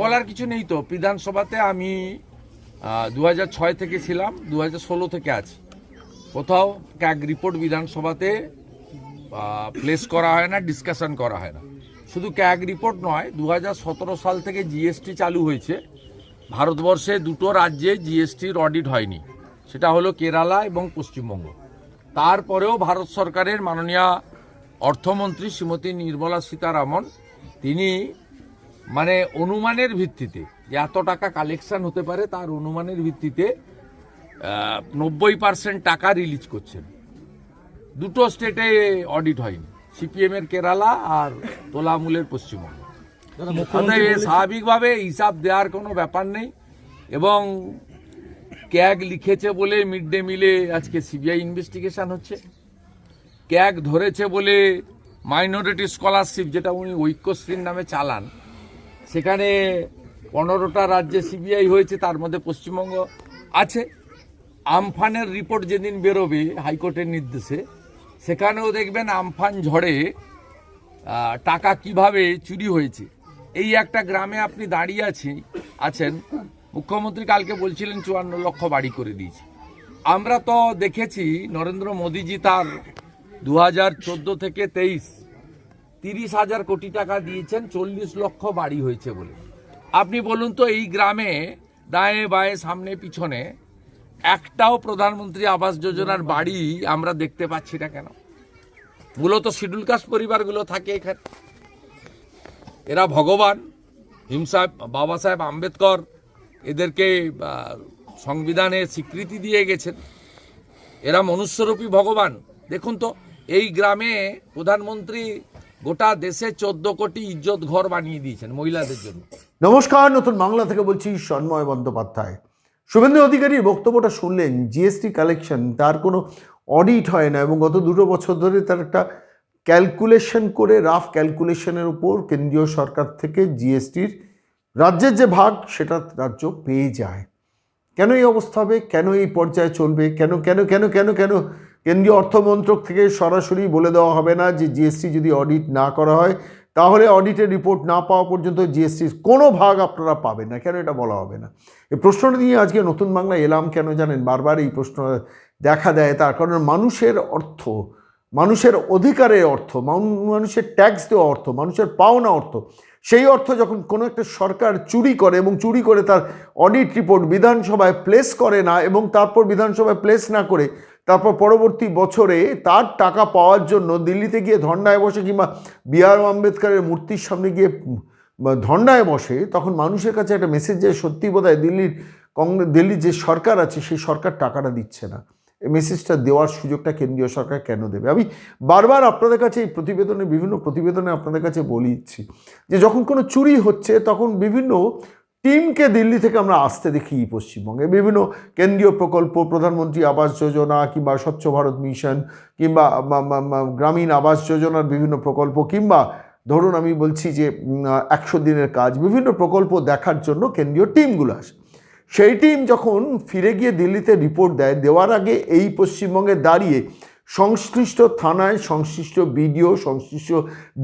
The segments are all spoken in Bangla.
বলার কিছু নেই তো। বিধানসভাতে আমি দু ছয় থেকে ছিলাম দু ষোলো থেকে আছি। কোথাও ক্যাগ রিপোর্ট বিধানসভাতে প্লেস করা হয় না ডিসকাশন করা হয় না। শুধু ক্যাগ রিপোর্ট নয় দু সাল থেকে জিএসটি চালু হয়েছে। ভারতবর্ষে দুটো রাজ্যে জিএসটির অডিট হয়নি। সেটা হলো কেরালা এবং পশ্চিমবঙ্গ। তারপরেও ভারত সরকারের মাননীয় অর্থমন্ত্রী শ্রীমতী নির্মলা সীতারামন, তিনি মানে অনুমানের ভিত্তিতে যে এত টাকা কালেকশন হতে পারে তার অনুমানের ভিত্তিতে নব্বই পার্সেন্ট টাকা রিলিজ করছেন। দুটো স্টেটে অডিট হয়নি। সিপিএম এর কেরালা আর তোলামূলের পশ্চিমবঙ্গ। স্বাভাবিকভাবে হিসাব দেওয়ার কোনো ব্যাপার নেই এবং ক্যাগ লিখেছে বলে মিড ডে মিলে আজকে সিবিআই ইনভেস্টিগেশন হচ্ছে। ক্যাগ ধরেছে বলে মাইনরিটি স্কলারশিপ যেটা উনি ঐক্যশ্রীর নামে চালান সেখানে পনেরোটা রাজ্যে সিবিআই হয়েছে, তার মধ্যে পশ্চিমবঙ্গ আছে। আমফানের রিপোর্ট যেদিন বেরোবে হাইকোর্টের নির্দেশে, সেখানেও দেখবেন আমফান ঝড়ে টাকা কীভাবে চুরি হয়েছে। এই একটা গ্রামে আপনি দাঁড়িয়ে আছি, আছেন, মুখ্যমন্ত্রী কালকে বলছিলেন চুয়ান্ন লক্ষ বাড়ি করে দিয়েছে। আমরা তো দেখেছি নরেন্দ্র মোদীজি তার দু হাজার চোদ্দ থেকে তেইশ তিরিশ হাজার কোটি টাকা দিয়েছেন, চল্লিশ লক্ষ বাড়ি হয়েছে বলে। আপনি বলুন তো, এই গ্রামে দায়ে বায়ে সামনে পিছনে একটাও প্রধানমন্ত্রী আবাস যোজনার বাড়ি আমরা দেখতে পাচ্ছি না কেন? মূলত শিডিউল কাস্ট পরিবারগুলো থাকে এখানে। এরা ভগবান হিমসা বাবা সাহেব আম্বেদকর, এদেরকে সংবিধানে স্বীকৃতি দিয়ে গেছেন। এরা মনুষ্যরূপী ভগবান। দেখুন তো, এই গ্রামে প্রধানমন্ত্রী গোটা দেশে চোদ্দ কোটি ইজ্জত ঘর বানিয়ে দিয়েছেন মহিলাদের জন্য। নমস্কার, নতুন বাংলা থেকে বলছি সন্ময় বন্দ্যোপাধ্যায়। শুভেন্দু অধিকারীর বক্তব্যটা শুনলেন জিএসটি কালেকশন তার কোনো অডিট হয় না এবং গত দুটো বছর ধরে তার একটা ক্যালকুলেশন করে রাফ ক্যালকুলেশনের উপর কেন্দ্রীয় সরকার থেকে জিএসটির রাজ্যের যে ভাগ, সেটা রাজ্য পেয়ে যায়। কেন এই অবস্থা হবে? কেন এই পর্যায়ে চলবে? কেন কেন কেন কেন কেন কেন্দ্রীয় অর্থমন্ত্রক থেকে সরাসরি বলে দেওয়া হবে না যে জিএসটি যদি অডিট না করা হয়, তাহলে অডিটের রিপোর্ট না পাওয়া পর্যন্ত জিএসটির কোনো ভাগ আপনারা পাবেন না। কেন এটা বলা হবে না? এই প্রশ্নটা নিয়ে আজকে নতুন বাংলা এলাম, কেন জানেন? বারবার এই প্রশ্ন দেখা দেয়, তার কারণ মানুষের অর্থ, মানুষের অধিকারের অর্থ মানুষের ট্যাক্স দেওয়া অর্থ, মানুষের পাওনা অর্থ, সেই অর্থ যখন কোনো একটা সরকার চুরি করে এবং চুরি করে তার অডিট রিপোর্ট বিধানসভায় প্লেস করে না এবং তারপর বিধানসভায় প্লেস না করে তারপর পরবর্তী বছরে তার টাকা পাওয়ার জন্য দিল্লিতে গিয়ে ধর্নায় বসে কিংবা বি আর আম্বেদকরের মূর্তির সামনে গিয়ে উম, ধর্নায় বসে তখন মানুষের কাছে একটা মেসেজ যায় সত্যি বোধ হয় দিল্লির কংগ্রেস দিল্লির যে সরকার আছে সেই সরকার টাকাটা দিচ্ছে না। এই মেসেজটা দেওয়ার সুযোগটা কেন্দ্রীয় সরকার কেন দেবে? আমি বারবার আপনাদের কাছে এই প্রতিবেদনে বিভিন্ন প্রতিবেদনে আপনাদের কাছে বলিছি যে যখন কোনো চুরি হচ্ছে তখন বিভিন্ন টিমকে দিল্লি থেকে আমরা আসতে দেখি পশ্চিমবঙ্গে। বিভিন্ন কেন্দ্রীয় প্রকল্প, প্রধানমন্ত্রী আবাস যোজনা কিংবা স্বচ্ছ ভারত মিশন কিংবা গ্রামীণ আবাস যোজনার বিভিন্ন প্রকল্প কিংবা ধরুন আমি বলছি যে একশো দিনের কাজ, বিভিন্ন প্রকল্প দেখার জন্য কেন্দ্রীয় টিমগুলো আসে। সেই টিম যখন ফিরে গিয়ে দিল্লিতে রিপোর্ট দেয়, দেওয়ার আগে এই পশ্চিমবঙ্গে দাঁড়িয়ে সংশ্লিষ্ট থানায় সংশ্লিষ্ট বিডিও সংশ্লিষ্ট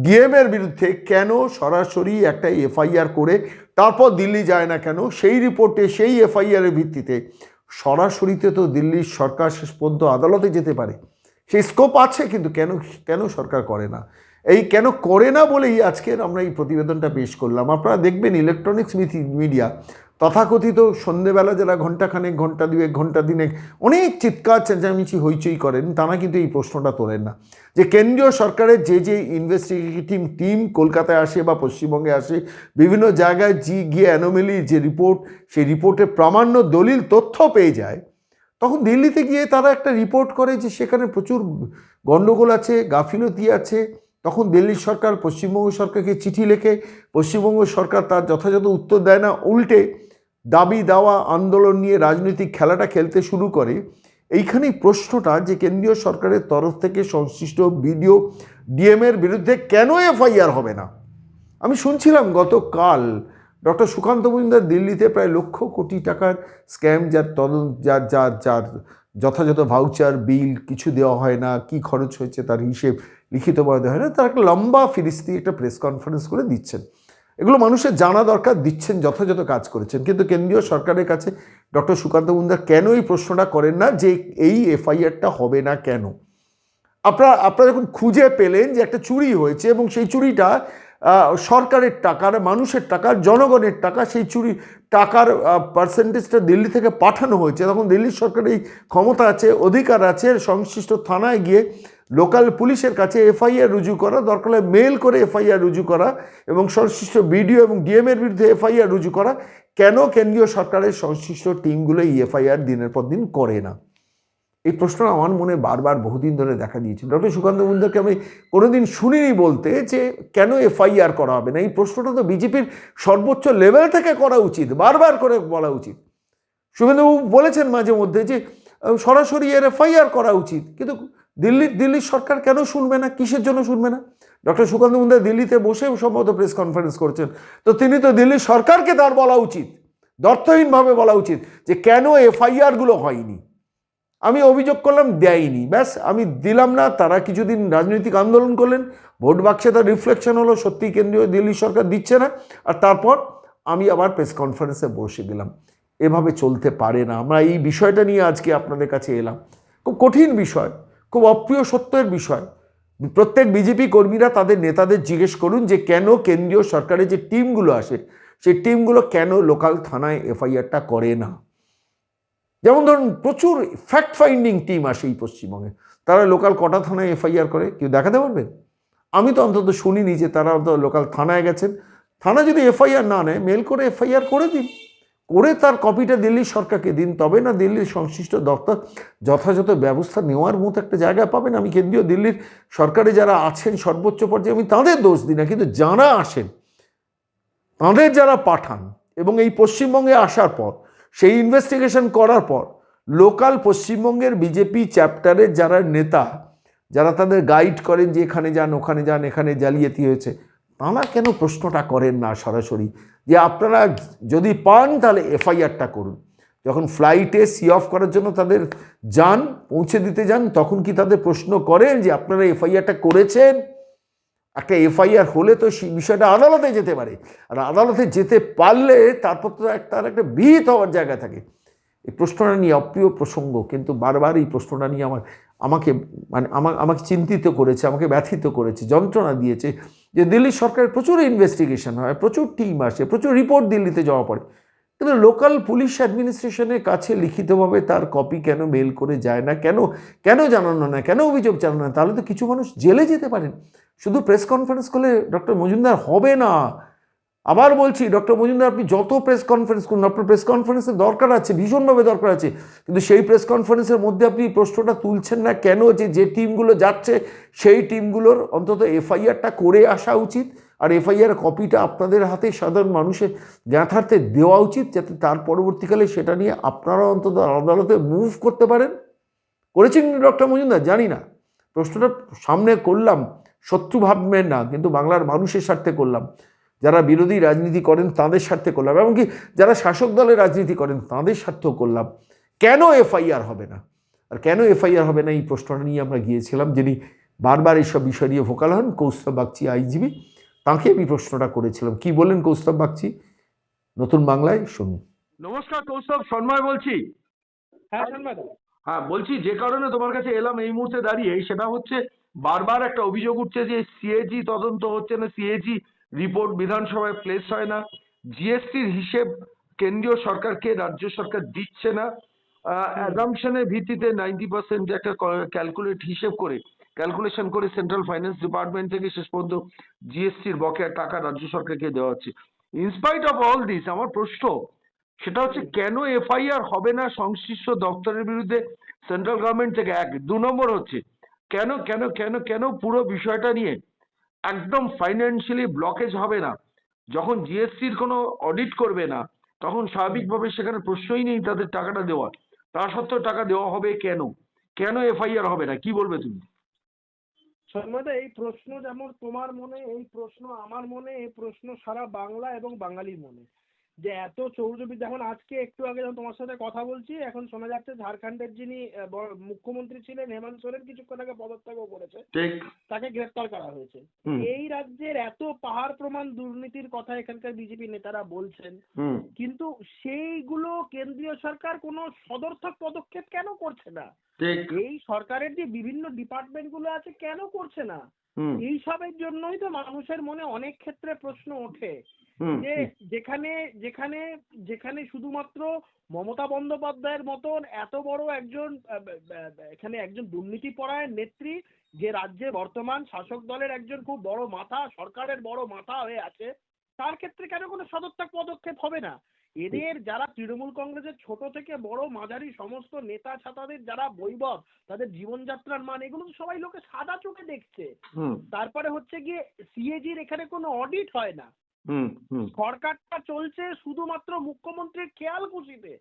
ডিএমের বিরুদ্ধে কেন সরাসরি একটা এফআইআর করে, তারপর দিল্লি যায় না কেন, সেই রিপোর্টে, সেই এফআইআরের ভিত্তিতে সরাসরিতে তো দিল্লির সরকার শেষ পর্যন্ত আদালতে যেতে পারে। সেই স্কোপ আছে, কিন্তু কেন কেন সরকার করে না? এই কেন করে না বলেই আজকের আমরা এই প্রতিবেদনটা পেশ করলাম। আপনারা দেখবেন ইলেকট্রনিক্স মিডিয়া তথাকথিত সন্ধেবেলা যারা ঘন্টাখানেক ঘণ্টা দুয়েক ঘণ্টা দিনেক অনেক চিৎকার, চেঁচামেচি হইচই করেন, তারা কিন্তু এই প্রশ্নটা তোলেন না। যে কেন্দ্রীয় সরকারের যে যে ইনভেস্টিগেটিভ টিম কলকাতায় আসে বা পশ্চিমবঙ্গে আসে, বিভিন্ন জায়গায় জি গিয়ে অ্যানোমেলি যে রিপোর্ট সেই রিপোর্টে প্রামাণ্য দলিল, তথ্য পেয়ে যায়, তখন দিল্লিতে গিয়ে তারা একটা রিপোর্ট করে যে সেখানে প্রচুর গণ্ডগোল আছে, গাফিলতি আছে, তখন দিল্লির সরকার পশ্চিমবঙ্গ সরকারকে চিঠি লেখে, পশ্চিমবঙ্গ সরকার তার যথাযথ উত্তর দেয় না, উল্টে দাবি দাওয়া, আন্দোলন নিয়ে রাজনৈতিক খেলাটা খেলতে শুরু করে, এইখানেই প্রশ্নটা যে কেন্দ্রীয় সরকারের তরফ থেকে সংশ্লিষ্ট বিডিও ডিএমের বিরুদ্ধে কেন এফআইআর হবে না? আমি শুনছিলাম গতকাল ডক্টর সুকান্ত মজুমদার দিল্লিতে প্রায় লক্ষ কোটি টাকার স্ক্যাম, যার তদন্ত, যার যার যার যথাযথ ভাউচার, বিল কিছু দেওয়া হয় না, কি খরচ হয়েছে তার হিসেব লিখিতভাবে দেওয়া হয় না, তার একটা লম্বা ফিরিস্তি, একটা প্রেস কনফারেন্স করে দিচ্ছেন। এগুলো মানুষের জানা দরকার, দিচ্ছেন, যথাযথ কাজ করেছেন। কিন্তু কেন্দ্রীয় সরকারের কাছে ডক্টর সুকান্ত মুন্দার কেন এই প্রশ্নটা করেন না যে এই এফআইআরটা হবে না কেন? আপনারা আপনারা যখন খুঁজে পেলেন যে একটা চুরি হয়েছে এবং সেই চুরিটা সরকারের টাকার, মানুষের টাকার, জনগণের টাকা, সেই চুরি, টাকার পার্সেন্টেজটা দিল্লি থেকে পাঠানো হয়েছে, তখন দিল্লির সরকার এই ক্ষমতা আছে, অধিকার আছে, সংশ্লিষ্ট থানায় গিয়ে লোকাল পুলিশের কাছে এফআইআর রুজু করা, দরকার হলে মেল করে এফআইআর রুজু করা এবং সংশ্লিষ্ট বিডিও এবং ডিএমের বিরুদ্ধে এফআইআর রুজু করা। কেন কেন্দ্রীয় সরকারের সংশ্লিষ্ট টিমগুলো এই এফআইআর দিনের পর দিন করে না? এই প্রশ্নটা আমার মনে বারবার বহুদিন ধরে দেখা দিয়েছে ডক্টর সুকান্ত মুন্দাকে আমি কোনোদিন শুনিনি বলতে যে কেন এফআইআর করা হবে না। এই প্রশ্নটা তো বিজেপির সর্বোচ্চ লেভেল থেকে করা উচিত, বারবার করে বলা উচিত। শুভেন্দুবাবু বলেছেন মাঝে মধ্যে যে সরাসরি এর এফআইআর করা উচিত। কিন্তু দিল্লির দিল্লির সরকার কেন শুনবে না? কিসের জন্য শুনবে না? ডক্টর সুকান্ত মুন্দা দিল্লিতে বসে সম্ভবত প্রেস কনফারেন্স করছেন। তো তিনি তো দিল্লির সরকারকে তার বলা উচিত, দর্থহীনভাবে বলা উচিত যে কেন এফআইআরগুলো হয়নি। আমি অভিযোগ করলাম, দেয়নি। ব্যাস, আমি দিলাম না। তারা কিছুদিন রাজনৈতিক আন্দোলন করলেন। ভোট বাক্সে তার রিফ্লেকশন হলো সত্যি কেন্দ্রীয় দিল্লি সরকার দিচ্ছে না। আর তারপর আমি আবার প্রেস কনফারেন্সে বসে গেলাম এভাবে চলতে পারে না। আমরা এই বিষয়টা নিয়ে আজকে আপনাদের কাছে এলাম। খুব কঠিন বিষয়। খুব অপ্রিয় সত্যের বিষয়। প্রত্যেক বিজেপি কর্মীরা তাদের নেতাদের জিজ্ঞেস করুন যে কেন কেন্দ্রীয় সরকারের যে টিমগুলো আসে, সেই টিমগুলো কেন লোকাল থানায় এফআইআরটা করে না? যেমন ধরুন, প্রচুর ফ্যাক্ট ফাইন্ডিং টিম আসে এই পশ্চিমবঙ্গে। তারা লোকাল কটা থানায় এফআইআর করে? কেউ দেখাতে পারবেন আমি তো অন্তত শুনিনি যে তারা অন্তত লোকাল থানায় গেছেন। থানা যদি এফআইআর না নেয় মেল করে এফআইআর করে দিন। করে তার কপিটা দিল্লির সরকারকে দিন। তবে না, দিল্লির সংশ্লিষ্ট দপ্তর যথাযথ ব্যবস্থা নেওয়ার মতো একটা জায়গা পাবেন। আমি কেন্দ্রীয় দিল্লির সরকারে যারা আছেন সর্বোচ্চ পর্যায়ে, আমি তাদের দোষ দিই না, কিন্তু যারা আসেন, তাঁদের যারা পাঠান এবং এই পশ্চিমবঙ্গে আসার পর, সেই ইনভেস্টিগেশন করার পর লোকাল পশ্চিমবঙ্গের বিজেপি চ্যাপ্টারের যারা নেতা, যারা তাদের গাইড করেন যে এখানে যান, ওখানে যান, এখানে জালিয়াতি হয়েছে তাঁরা কেন প্রশ্নটা করেন না সরাসরি? যে আপনারা যদি পান তাহলে এফআইআরটা করুন। যখন ফ্লাইটে সি অফ করার জন্য তাদের যান, পৌঁছে দিতে যান, তখন কি তাদের প্রশ্ন করেন যে আপনারা এফআইআরটা করেছেন? একটা এফআইআর হলে তো সেই বিষয়টা আদালতে যেতে পারে। আর আদালতে যেতে পারলে তারপর তো এক- তার একটা বিহিত হওয়ার জায়গা থাকে। এই প্রশ্নটা নিয়ে অপ্রিয় প্রসঙ্গ, কিন্তু বারবার এই প্রশ্নটা নিয়ে আমার, আমাকে মানে আমা- আমাকে চিন্তিত করেছে, আমাকে ব্যথিত করেছে, যন্ত্রণা দিয়েছে। যে দিল্লি সরকারের প্রচুর ইনভেস্টিগেশন হয়, প্রচুর টিম আসে, প্রচুর রিপোর্ট দিল্লিতে জমা পড়ে। কিন্তু লোকাল পুলিশ অ্যাডমিনিস্ট্রেশনের কাছে লিখিতভাবে তার কপি কেন মেল করে যায় না, কেন কেন জানানো না কেন অভিযোগ জানানো না তাহলে তো কিছু মানুষ জেলে যেতে পারেন। শুধু প্রেস কনফারেন্স করলে ডক্টর মজুমদার হবে না। আবার বলছি, ডক্টর মজুমদার, আপনি যত প্রেস কনফারেন্স করুন, আপনার প্রেস কনফারেন্সের দরকার আছে, ভীষণভাবে দরকার আছে, কিন্তু সেই প্রেস কনফারেন্সের মধ্যে আপনি প্রশ্নটা তুলছেন না কেন যে যে টিমগুলো যাচ্ছে, সেই টিমগুলোর অন্তত এফআইআরটা করে আসা উচিত, আর এফআইআর কপিটা আপনাদের হাতে সাধারণ মানুষের যথার্থে দেওয়া উচিত, যাতে তার পরবর্তীকালে সেটা নিয়ে আপনারা অন্তত আদালতে মুভ করতে পারেন। করেছেন ডক্টর মজুমদার? জানি না। প্রশ্নটা সামনে করলাম, শত্রু ভাববেন না, কিন্তু বাংলার মানুষের স্বার্থে করলাম। যারা বিরোধী রাজনীতি করেন তাদের স্বার্থে করলাম এমনকি যারা শাসক দলের রাজনীতি করেন তাদের স্বার্থেও করলাম। কেন এফআইআর হবে না? আর কেন এফআইআর হবে না? এই প্রশ্নটা নিয়ে আমরা গিয়েছিলাম যিনি বারবার এইসব বিষয় নিয়ে ভোকাল হন কৌস্তব বাগচি আইনজীবী। তাকে আমি প্রশ্নটা করেছিলাম কি বললেন কৌস্তব বাগচি? নতুন বাংলায় শুনুন। নমস্কার কৌস্তব সন্ময় বলছি। হ্যাঁ হ্যাঁ বলছি যে কারণে তোমার কাছে এলাম এই মুহূর্তে দাঁড়িয়ে সেটা হচ্ছে বারবার একটা অভিযোগ উঠছে যে সিএজি তদন্ত হচ্ছে না সিএজি রিপোর্ট বিধানসভায় প্লেস হয় না। জিএসটির হিসেব কেন্দ্রীয় সরকারকে রাজ্য সরকার দিচ্ছে না। অ্যাজামশনের ভিত্তিতে নাইনটি পার্সেন্ট একটা ক্যালকুলেট হিসেব করে ক্যালকুলেশন করে সেন্ট্রাল ফাইন্যান্স ডিপার্টমেন্ট থেকে শেষ পর্যন্ত জিএসটির বকেয়া টাকা রাজ্য সরকারকে দেওয়া হচ্ছে। ইনস্পাইট অফ অল দিস আমার প্রশ্ন সেটা হচ্ছে কেন এফআইআর হবে না সংশ্লিষ্ট দপ্তরের বিরুদ্ধে? সেন্ট্রাল গভর্নমেন্ট থেকে এক দু নম্বর হচ্ছে কেন কেন কেন কেন পুরো বিষয়টা নিয়ে একদম ফাইন্যান্সিয়ালি ব্লকেজ হবে না। যখন জিএসটির কোনো অডিট করবে না, তখন স্বাভাবিকভাবে সেখানে প্রশ্নই নেই তাদের টাকাটা দেওয়া তা সত্ত্বেও টাকা দেওয়া হবে কেন? কেন এফআইআর হবে না? কি বলবে তুমি? সন্মাদা এই প্রশ্ন যেমন তোমার মনে, এই প্রশ্ন আমার মনে, এই প্রশ্ন সারা বাংলা এবং বাঙালির মনে। যে এত চৌর্যবিদ্যা এখন আজকে একটু আগে যখন তোমার সাথে কথা বলছি এখন শোনা যাচ্ছে ঝাড়খণ্ডের যিনি মুখ্যমন্ত্রী ছিলেন হেমন্ত সোরেন কিছুক্ষণ আগে পদত্যাগও করেছে। ঠিক। তাকে গ্রেফতার করা হয়েছে। এই রাজ্যের এত পাহাড় প্রমাণ দুর্নীতির কথা এখানকার বিজেপি নেতারা বলছেন। কিন্তু সেইগুলো কেন্দ্রীয় সরকার কোনো সদর্থক পদক্ষেপ কেন করছে না? এই সরকারের যে বিভিন্ন ডিপার্টমেন্টগুলো আছে কেন করছে না? এইসবের জন্যই তো মানুষের মনে অনেক ক্ষেত্রে প্রশ্ন ওঠে। যে যেখানে যেখানে যেখানে শুধুমাত্র মমতা বন্দ্যোপাধ্যায়ের মতন এত বড় একজন এখানে একজন দুর্নীতি দুর্নীতিপরায়ণ নেত্রী যে রাজ্যে বর্তমান শাসক দলের একজন খুব বড় মাথা সরকারের বড় মাথা হয়ে আছে তার ক্ষেত্রে কেন কোনো সদর্থক পদক্ষেপ হবে না? এদের যারা তৃণমূল কংগ্রেসের ছোট থেকে বড় মাঝারি সমস্ত নেতা ছাতাদের যারা বৈভব তাদের জীবনযাত্রার মান এগুলো তো সবাই লোকে সাদা চোখে দেখছে। তারপরে হচ্ছে গিয়ে সিএজির এখানে কোনো অডিট হয় না। সরকারটা চলছে শুধুমাত্র মুখ্যমন্ত্রীর খেয়াল খুশিতে।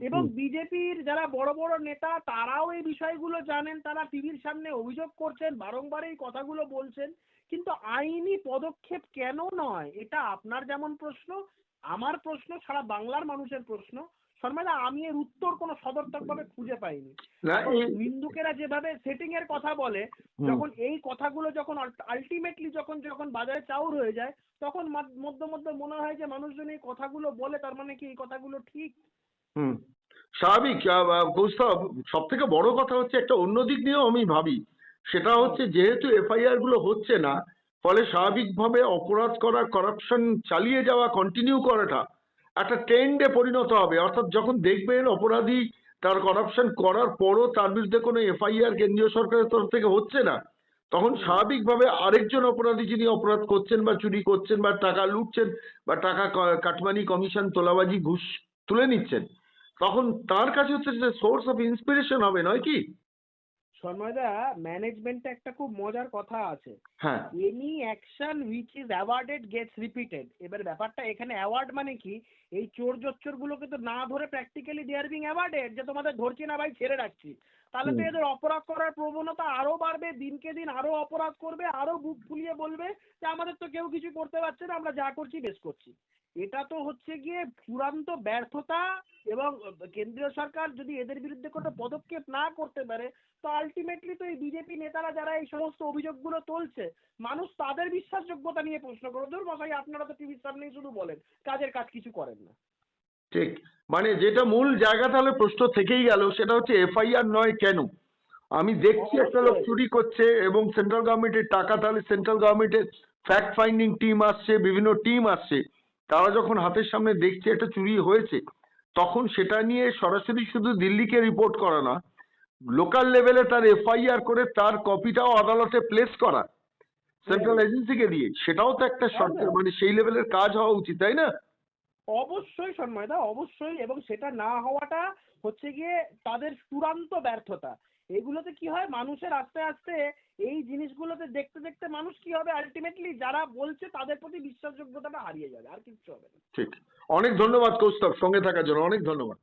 এবং বিজেপির যারা বড় বড় নেতা তারাও এই বিষয়গুলো জানেন তারা টিভির সামনে অভিযোগ করছেন বারংবার এই কথাগুলো বলছেন কিন্তু আইনি পদক্ষেপ কেন নয়? এটা আপনার যেমন প্রশ্ন আমার প্রশ্ন সারা বাংলার মানুষের প্রশ্ন। শর্মাদা আমি এর উত্তর কোনো সদর্থকভাবে খুঁজে পাইনি। না এই- নিন্দুকেরা যেভাবে সেটিং এর কথা বলে। যখন এই কথাগুলো যখন আলটিমেটলি যখন যখন বাজারে চাউর হয়ে যায় তখন মধ্যে মধ্যে মনে হয় যে মানুষজন এই কথাগুলো বলে তার মানে কি এই কথাগুলো ঠিক? হুম। স্বাভাবিক। কৌস্তব সব থেকে বড় কথা হচ্ছে একটা অন্য দিক নিয়েও আমি ভাবি। সেটা হচ্ছে যেহেতু এফআইআরগুলো হচ্ছে না ফলে স্বাভাবিকভাবে অপরাধ করা করাপশন চালিয়ে যাওয়া কন্টিনিউ করাটা একটা ট্রেন্ডে পরিণত হবে। অর্থাৎ যখন দেখবেন অপরাধী তার করাপশন করার পরও তার বিরুদ্ধে কোনো এফআইআর কেন্দ্রীয় সরকারের তরফ থেকে হচ্ছে না, তখন স্বাভাবিকভাবে আরেকজন অপরাধী যিনি অপরাধ করছেন বা চুরি করছেন বা টাকা লুটছেন বা টাকা কাটমানি কমিশন তোলাবাজি, ঘুষ তুলে নিচ্ছেন, তখন তার কাছে হচ্ছে যে সোর্স অফ ইন্সপিরেশন হবে, নয় কি? শর্মাদা ম্যানেজমেন্টে একটা খুব মজার কথা আছে। হ্যাঁ। Any action which is awarded gets repeated এবার ব্যাপারটা এখানে অ্যাওয়ার্ড মানে কি? এই চোর জচ্চর গুলোকে তো না ধরে practically they are being awarded যে তোমাদের ধরছি না ভাই ছেড়ে রাখছি। তাহলে তো এদের অপরাধ করার প্রবণতা আরও বাড়বে দিনকে দিন আরও অপরাধ করবে আরও বুক ফুলিয়ে বলবে যে আমাদের তো কেউ কিছু করতে পারছে না আমরা যা করছি বেশ করছি। এটা তো হচ্ছে গিয়ে চূড়ান্ত ব্যর্থতা এবং কেন্দ্রীয় সরকার যদি এদের বিরুদ্ধে কোনো পদক্ষেপ না করতে পারে, তো আলটিমেটলি তো এই বিজেপি নেতারা যারা এই সমস্ত অভিযোগগুলো তুলছে, মানুষ তাদের বিশ্বাসযোগ্যতা নিয়ে প্রশ্ন করে। ধর মশাই, আপনারা তো টিভির সামনেই শুধু বলেন, কাজের কাজ কিছু করেন না। ঠিক। মানে যেটা মূল জায়গা তাহলে প্রশ্ন থেকেই গেল, সেটা হচ্ছে এফআইআর নয় কেন? আমি দেখছি একটা লোক চুরি করছে এবং সেন্ট্রাল গভর্নমেন্টের টাকা, তাহলে সেন্ট্রাল গভর্নমেন্টের ফ্যাক্ট ফাইন্ডিং টিম আসছে, বিভিন্ন টিম আসছে। তারা যখন হাতের সামনে দেখছে একটা চুরি হয়েছে তখন সেটা নিয়ে সরাসরি শুধু দিল্লিকে রিপোর্ট করা না লোকাল লেভেলে তার এফআইআর করে তার কপিটাও আদালতে প্লেস করা সেন্ট্রাল এজেন্সিকে দিয়ে। সেটাও তো একটা সরকার মানে সেই লেভেলের কাজ হওয়া উচিত তাই না? অবশ্যই সন্ময়দা অবশ্যই এবং সেটা না হওয়াটা হচ্ছে গিয়ে তাদের চূড়ান্ত ব্যর্থতা। এগুলোতে কি হয়? মানুষের আস্তে আস্তে এই জিনিসগুলোতে দেখতে দেখতে মানুষ কি হবে? আলটিমেটলি যারা বলছে তাদের প্রতি বিশ্বাসযোগ্যতাটা হারিয়ে যাবে, আর কিছু হবে না। ঠিক। অনেক ধন্যবাদ কৌস্তব সঙ্গে থাকার জন্য, অনেক ধন্যবাদ।